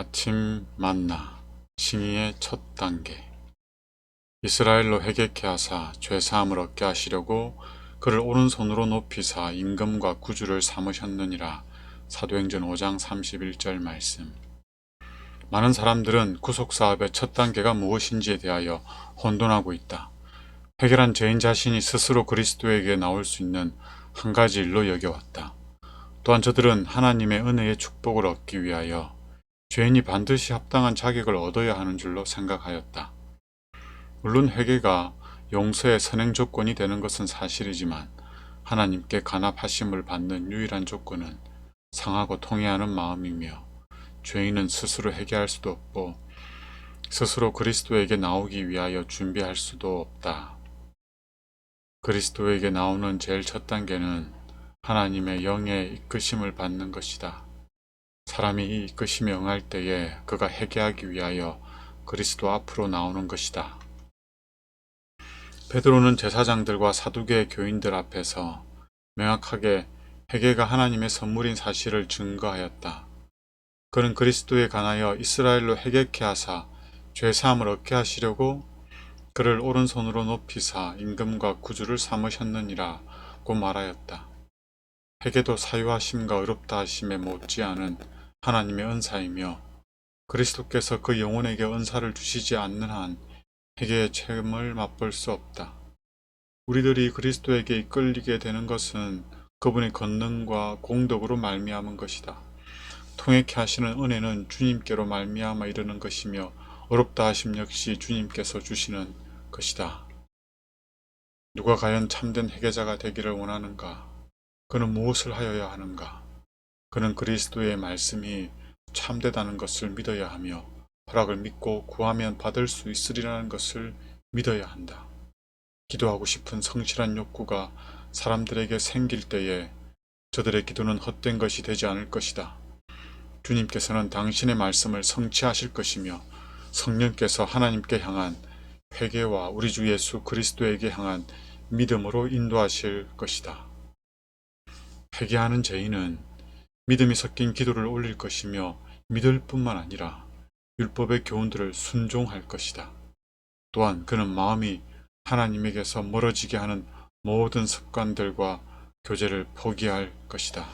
아침 만나 칭의의 첫 단계 이스라엘로 회개케 하사 죄사함을 얻게 하시려고 그를 오른손으로 높이사 임금과 구주를 삼으셨느니라 사도행전 5장 31절 말씀 많은 사람들은 구속사업의 첫 단계가 무엇인지에 대하여 혼돈하고 있다. 해결한 죄인 자신이 스스로 그리스도에게 나올 수 있는 한 가지 일로 여겨왔다. 또한 저들은 하나님의 은혜의 축복을 얻기 위하여 죄인이 반드시 합당한 자격을 얻어야 하는 줄로 생각하였다. 물론 회개가 용서의 선행 조건이 되는 것은 사실이지만 하나님께 간합하심을 받는 유일한 조건은 상하고 통해하는 마음이며 죄인은 스스로 회개할 수도 없고 스스로 그리스도에게 나오기 위하여 준비할 수도 없다. 그리스도에게 나오는 제일 첫 단계는 하나님의 영의 이끄심을 받는 것이다. 사람이 이 이끄심에 응할 때에 그가 회개하기 위하여 그리스도 앞으로 나오는 것이다. 베드로는 제사장들과 사두개의 교인들 앞에서 명확하게 회개가 하나님의 선물인 사실을 증거하였다. 그는 그리스도에 관하여 이스라엘로 회개케 하사 죄 사함을 얻게 하시려고 그를 오른손으로 높이사 임금과 구주를 삼으셨느니라고 말하였다. 회개도 사유하심과 의롭다 하심에 못지않은 하나님의 은사이며 그리스도께서 그 영혼에게 은사를 주시지 않는 한 회개의 책임을 맛볼 수 없다. 우리들이 그리스도에게 이끌리게 되는 것은 그분의 권능과 공덕으로 말미암은 것이다. 통행케 하시는 은혜는 주님께로 말미암아 이르는 것이며 어렵다 하심 역시 주님께서 주시는 것이다. 누가 과연 참된 회개자가 되기를 원하는가? 그는 무엇을 하여야 하는가? 그는 그리스도의 말씀이 참되다는 것을 믿어야 하며 허락을 믿고 구하면 받을 수 있으리라는 것을 믿어야 한다. 기도하고 싶은 성실한 욕구가 사람들에게 생길 때에 저들의 기도는 헛된 것이 되지 않을 것이다. 주님께서는 당신의 말씀을 성취하실 것이며 성령께서 하나님께 향한 회개와 우리 주 예수 그리스도에게 향한 믿음으로 인도하실 것이다. 회개하는 죄인은 믿음이 섞인 기도를 올릴 것이며 믿을 뿐만 아니라 율법의 교훈들을 순종할 것이다. 또한 그는 마음이 하나님에게서 멀어지게 하는 모든 습관들과 교제를 포기할 것이다.